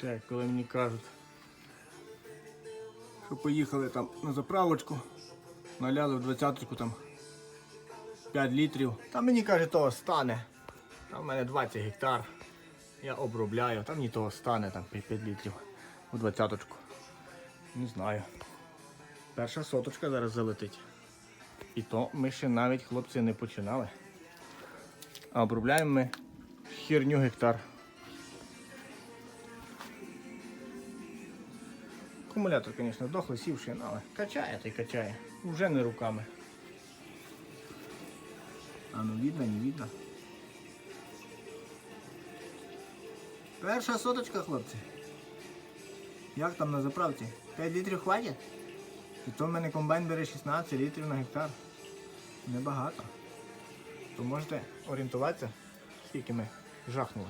Так, коли мені кажуть, що поїхали там на заправочку, наляли в двадцяточку там 5 літрів. Та мені каже, того стане. Там в мене 20 гектар. Я обробляю, там мені того стане там 5 літрів у двадцяточку. Не знаю. Перша соточка зараз залетить. І то ми ще навіть хлопці не починали. А обробляємо ми херню гектар. Акумулятор, звісно, дохлий, сівший, але качає та й качає. Уже не руками. А ну видно, не видно. Перша соточка, хлопці. Як там на заправці? 5 літрів хватить? І то в мене комбайн бере 16 літрів на гектар. Небагато. То можете орієнтуватися, скільки ми жахнули.